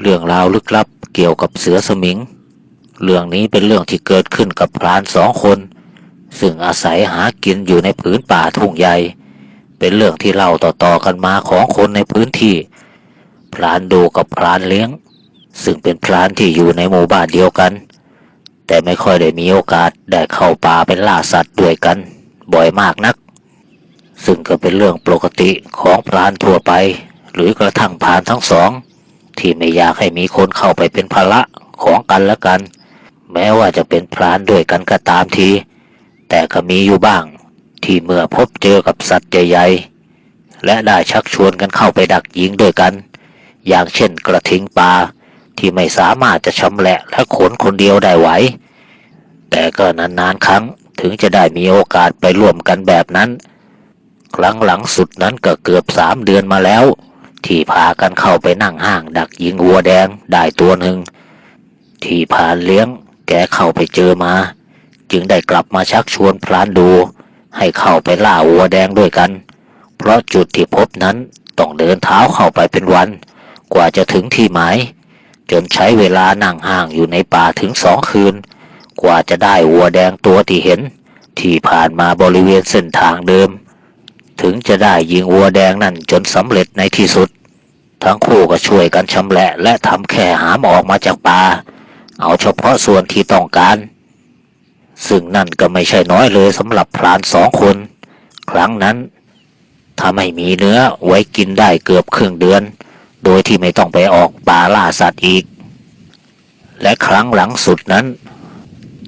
เรื่องราวลึกลับเกี่ยวกับเสือสมิง เรื่องนี้เป็นเรื่องที่เกิดขึ้นกับพรานสองคน ซึ่งอาศัยหากินอยู่ในผืนป่าทุ่งใหญ่ เป็นเรื่องที่เล่าต่อๆกันมาของคนในพื้นที่ พรานดูกับพรานเลี้ยง ซึ่งเป็นพรานที่อยู่ในหมู่บ้านเดียวกัน แต่ไม่ค่อยได้มีโอกาสได้เข้าป่าไปล่าสัตว์ด้วยกัน บ่อยมากนัก ซึ่งก็เป็นเรื่องปกติของพรานทั่วไป หรือกระทั่งพรานทั้งสอง ที่ไม่อยากให้มีคนเข้าไปเป็นภาระของกันและกัน แม้ว่าจะเป็นพรานด้วยกันก็ตามที แต่ก็มีอยู่บ้าง ที่เมื่อพบเจอกับสัตว์ใหญ่ๆ และได้ชักชวนกันเข้าไปดักยิงด้วยกัน อย่างเช่นกระทิงปลาที่ไม่สามารถจะชำแหละและขนคนเดียวได้ไหว แต่ก็นานๆครั้งถึงจะได้มีโอกาสไปร่วมกันแบบนั้น ครั้งหลังสุดนั้นก็เกือบสามเดือนมาแล้ว ที่พากันเข้าไปนั่งห้างดักยิงวัวแดงได้ตัวหนึ่ง ที่พานเลี้ยงแกเข้าไปเจอมา จึงได้กลับมาชักชวนพรานดู ให้เข้าไปล่าวัวแดงด้วยกัน เพราะจุดที่พบนั้นต้องเดินเท้าเข้าไปเป็นวัน กว่าจะถึงที่หมาย จนใช้เวลานั่งห่างอยู่ในป่าถึงสองคืน กว่าจะได้วัวแดงตัวที่เห็น ที่ผ่านมาบริเวณเส้นทางเดิม ถึงจะได้ยิงวัวแดงนั่นจนสำเร็จในที่สุด ทั้งคู่ก็ช่วยกันชำแหละและทำแค่หามออกมาจากป่า เอาเฉพาะส่วนที่ต้องการ ซึ่งนั่นก็ไม่ใช่น้อยเลยสำหรับพรานสองคน ครั้งนั้นถ้าไม่มีเนื้อไว้กินได้เกือบครึ่งเดือน โดยที่ไม่ต้องไปออกป่าล่าสัตว์อีก และครั้งหลังสุดนั้น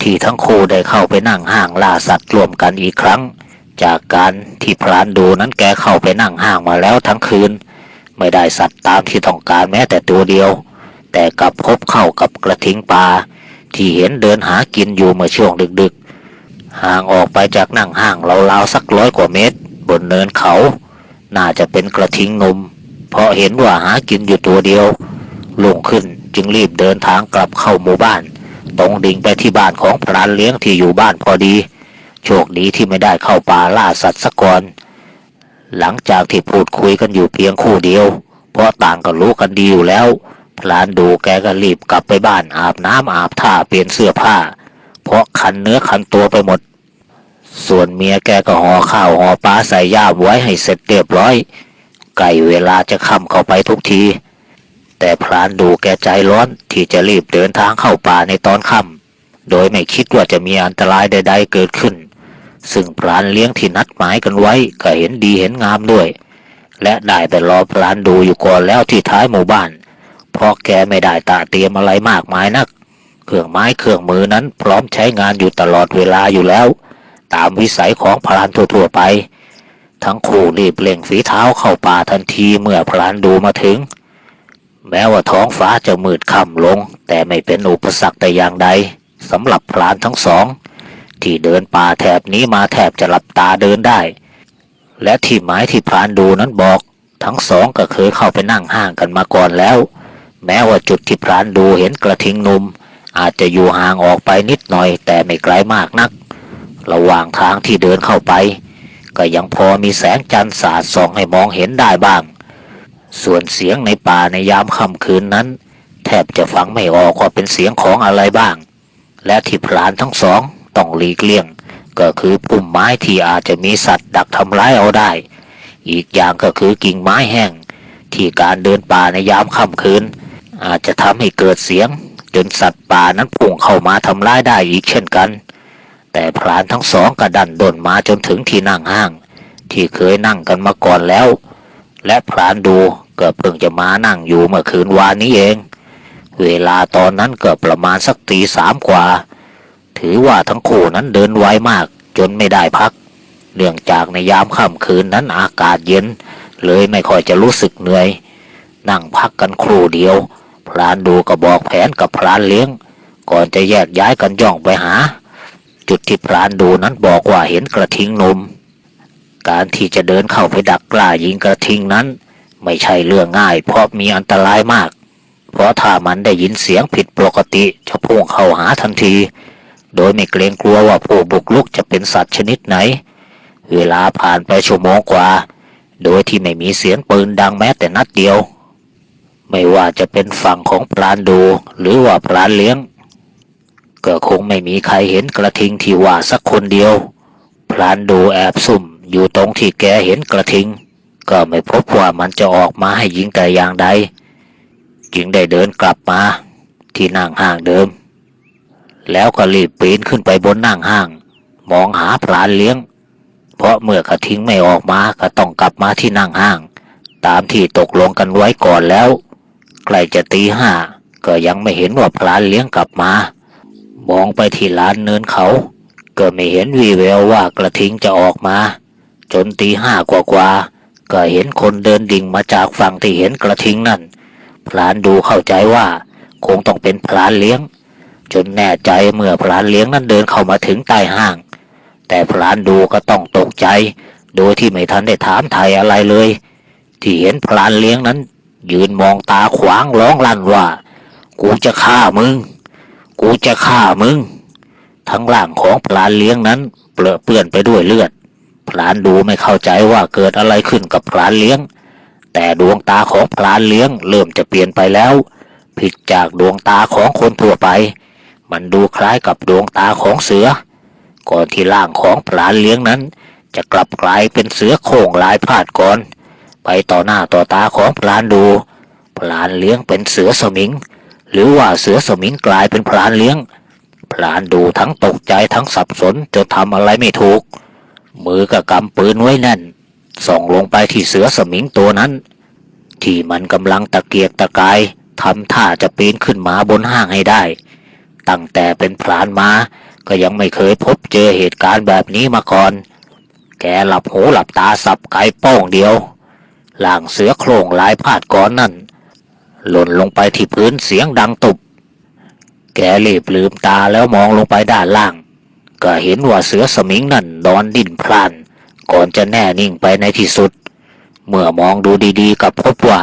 ที่ทั้งคู่ได้เข้าไปนั่งห้างล่าสัตว์รวมกันอีกครั้ง จากการที่พรานดูนั้นแกเข้าไปนั่งห้างมาแล้วทั้งคืน ไม่ได้สัตว์ตามที่ต้องการแม้แต่ตัวเดียว แต่กลับพบเข้ากับกระทิงปลาที่เห็นเดินหากินอยู่เมื่อช่วงดึกๆ ห่างออกไปจากนั่งห้างราวๆสักร้อยกว่าเมตร บนเนินเขา น่าจะเป็นกระทิงนม เพราะเห็นว่าหากินอยู่ตัวเดียวลงขึ้นจึงรีบเดินทางกลับเข้าหมู่บ้าน ตรงดิ่งไปที่บ้านของพรานเลี้ยงที่อยู่บ้านพอดี โชคดีที่ไม่ได้เข้าป่าล่าสัตว์สะก่อน หลังจากที่พูดคุยกันอยู่เพียงคู่เดียว เพราะต่างก็รู้กันดีอยู่แล้ว พลานดูแกก็รีบกลับไปบ้านอาบน้ำอาบท่าเปลี่ยนเสื้อผ้า เพราะคันเนื้อคันตัวไปหมด ส่วนเมียแกก็ห่อข้าวห่อปลาใส่ย่ามไว้ให้เสร็จเรียบร้อยใกล้เวลาจะค่ำเข้าไปทุกที แต่พรานดูแกใจร้อนที่จะรีบเดินทางเข้าป่าในตอนค่ำโดยไม่คิดว่าจะมีอันตรายใด ๆ เกิดขึ้น ซึ่งพรานเลี้ยงที่นัดหมายกันไว้ก็เห็นดีเห็นงามด้วย และได้แต่รอพรานดูอยู่ก่อนแล้วที่ท้ายหมู่บ้าน เพราะแกไม่ได้ตาเตรียมอะไรมากมายนัก เครื่องไม้เครื่องมือนั้นพร้อมใช้งานอยู่ตลอดเวลาอยู่แล้ว ตามวิสัยของพรานทั่วๆไป ทั้งคู่รีบเร่งฝีเท้าเข้าป่าทันทีเมื่อพรานดูมาถึง แม้ว่าท้องฟ้าจะมืดค่ำลง แต่ไม่เป็นอุปสรรคแต่อย่างใดสำหรับพรานทั้งสอง ที่เดินป่าแถบนี้มาแทบจะหลับตาเดินได้ และที่หมายที่พรานดูนั้นบอก ทั้งสองก็เคยเข้าไปนั่งห้างกันมาก่อนแล้ว แม้ว่าจุดที่พรานดูเห็นกระทิงนุ่มอาจจะอยู่ห่างออกไปนิดหน่อย แต่ไม่ไกลมากนัก ระหว่างทางที่เดินเข้าไป ก็ยังพอมีแสงจันทร์สาดส่องให้มองเห็นได้บ้าง ส่วนเสียงในป่าในยามค่ำคืนนั้น แทบจะฟังไม่ออกว่าเป็นเสียงของอะไรบ้าง และที่พรานทั้งสอง ต้องหลีกเลี่ยง ก็คือปุ่มไม้ที่อาจจะมีสัตว์ดักทำร้ายเอาได้ อีกอย่างก็คือกิ่งไม้แห้ง ที่การเดินป่าในยามค่ำคืน อาจจะทำให้เกิดเสียง จนสัตว์ป่านั้นพุ่งเข้ามาทำร้ายได้อีกเช่นกัน แต่พรานทั้งสองกระดันดนมาจนถึงที่นั่งห้าง ที่เคยนั่งกันมาก่อนแล้ว และพรานดูก็เพิ่งจะมานั่งอยู่เมื่อคืนวานนี้เอง เวลาตอนนั้นเก็ประมาณสักตีสามกว่า ถือว่าทั้งคู่นั้นเดินไวมาก จนไม่ได้พัก เนื่องจากในยามค่ำคืนนั้นอากาศเย็น เลยไม่ค่อยจะรู้สึกเหนื่อย นั่งพักกันครู่เดียว พรานดูก็บอกแผนกับพรานเลี้ยง ก่อนจะแยกย้ายกันย่องไปหา จุดที่พรานดูนั้นบอกว่าเห็นกระทิงนม การที่จะเดินเข้าไปดักกล้ายิงกระทิงนั้น ไม่ใช่เรื่องง่าย เพราะมีอันตรายมาก เพราะถ้ามันได้ยินเสียงผิดปกติจะพุ่งเข้าหาทันที โดยไม่เกรงกลัวว่าผู้บุกรุกจะเป็นสัตว์ชนิดไหน เวลาผ่านไปชั่วโมงกว่า โดยที่ไม่มีเสียงปืนดังแม้แต่นัดเดียว ไม่ว่าจะเป็นฝั่งของพรานดูหรือว่าพรานเลี้ยง ก็คงไม่มีใครเห็นกระทิงที่ว่าสักคนเดียว พรานดูแอบซุ่มอยู่ตรงที่แกเห็นกระทิง ก็ไม่พบว่ามันจะออกมาให้ยิงแต่อย่างใด จึงได้เดินกลับมาที่นั่งห้างเดิม แล้วก็รีบปีนขึ้นไปบนนั่งห้าง มองหาพรานเลี้ยง เพราะเมื่อกระทิงไม่ออกมาก็ต้องกลับมาที่นั่งห้าง ตามที่ตกลงกันไว้ก่อนแล้ว ใกล้จะตีห้าก็ยังไม่เห็นว่าพรานเลี้ยงกลับมา มองไปที่ลานเนินเขา ก็ไม่เห็นวีแววว่ากระทิงจะออกมา จนตีห้ากว่าๆก็เห็นคนเดินดิ่งมาจากฝั่งที่เห็นกระทิงนั่น พรานดูเข้าใจว่า คงต้องเป็นพรานเลี้ยง จนแน่ใจเมื่อพรานเลี้ยงนั้นเดินเข้ามาถึงใต้ห้าง แต่พรานดูก็ต้องตกใจ โดยที่ไม่ทันได้ถามไทยอะไรเลย ที่เห็นพรานเลี้ยงนั้น ยืนมองตาขวางร้องลั่นว่า กูจะฆ่ามึง กูจะฆ่ามึง ทั้งร่างของพรานเลี้ยงนั้น เปรอเปื้อนไปด้วยเลือดพรานดูไม่เข้าใจว่าเกิดอะไรขึ้นกับพรานเลี้ยง แต่ดวงตาของพรานเลี้ยงเริ่มจะเปลี่ยนไปแล้ว ผิดจากดวงตาของคนทั่วไป มันดูคล้ายกับดวงตาของเสือ ก่อนที่ร่างของพรานเลี้ยงนั้น จะกลับกลายเป็นเสือโคร่งลายพาดก่อน ไปต่อหน้าต่อตาของพรานดูพรานเลี้ยงเป็นเสือสมิง หรือว่าเสือสมิงกลายเป็นพรานเลี้ยงพรานดูทั้งตกใจทั้งสับสนจนทำอะไรไม่ถูก มือก็กำปืนไว้แน่น ส่องลงไปที่เสือสมิงตัวนั้น ที่มันกำลังตะเกียกตะกายทำท่าจะปีนขึ้นมาบนห้างให้ได้ ตั้งแต่เป็นพรานมา ก็ยังไม่เคยพบเจอเหตุการณ์แบบนี้มาก่อน แกหลับหูหลับตาสับไก่ป้องเดียวหล่างเสือโคร่งลายพาดก้อนนั่น หล่นลงไปที่พื้นเสียงดังตุบ แกรีบลืมตาแล้วมองลงไปด้านล่าง ก็เห็นว่าเสือสมิงนั่นนอนดิ้นพลานก่อนจะแน่นิ่งไปในที่สุด เมื่อมองดูดีๆกับพบว่า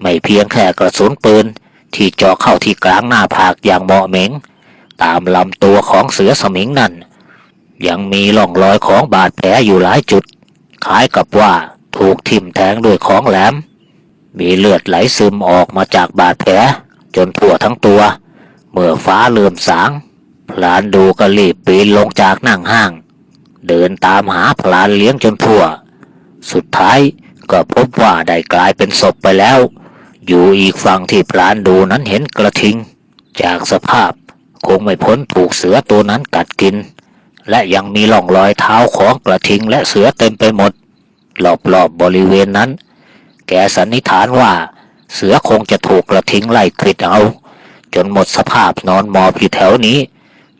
ไม่เพียงแค่กระสุนปืน ที่เจาะเข้าที่กลางหน้าผากอย่างเหมาะเหม็ง ตามลำตัวของเสือสมิงนั่น ยังมีร่องรอยของบาดแผลอยู่หลายจุด คล้ายกับว่าถูกทิ่มแทงด้วยของแหลม มีเลือดไหลซึมออกมาจากบาดแผลจนทั่วทั้งตัว เมื่อฟ้าเลื่อมสาง พลานดูก็รีบปีนลงจากนั่งห้าง เดินตามหาพลานเลี้ยงจนทั่ว สุดท้ายก็พบว่าได้กลายเป็นศพไปแล้ว อยู่อีกฝั่งที่พลานดูนั้นเห็นกระทิง จากสภาพคงไม่พ้นถูกเสือตัวนั้นกัดกิน และยังมีร่องรอยเท้าของกระทิงและเสือเต็มไปหมดรอบๆบบริเวณนั้น แกสันนิษฐานว่า เสือคงจะถูกกระทิงไล่ควิดเอา จนหมดสภาพนอนหมอบอยู่แถวนี้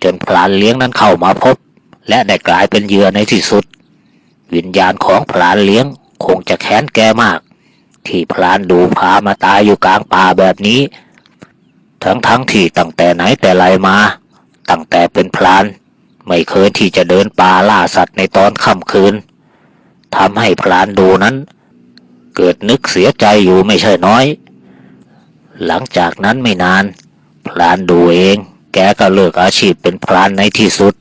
จนพลานเลี้ยงนั้นเข้ามาพบ และได้กลายเป็นเหยื่อในที่สุด วิญญาณของพลานเลี้ยงคงจะแค้นแกมาก ที่พลานดูพามาตายอยู่กลางป่าแบบนี้ ทั้งทั้งๆที่ตั้งแต่ไหนแต่ไรมา ตั้งแต่เป็นพลาน ไม่เคยที่จะเดินป่าล่าสัตว์ในตอนค่ำคืนทำให้พลานดูนั้น เกิดนึกเสียใจอยู่ไม่ใช่น้อย หลังจากนั้นไม่นาน พลานดูเอง แกก็เลิกอาชีพเป็นพลานในที่สุด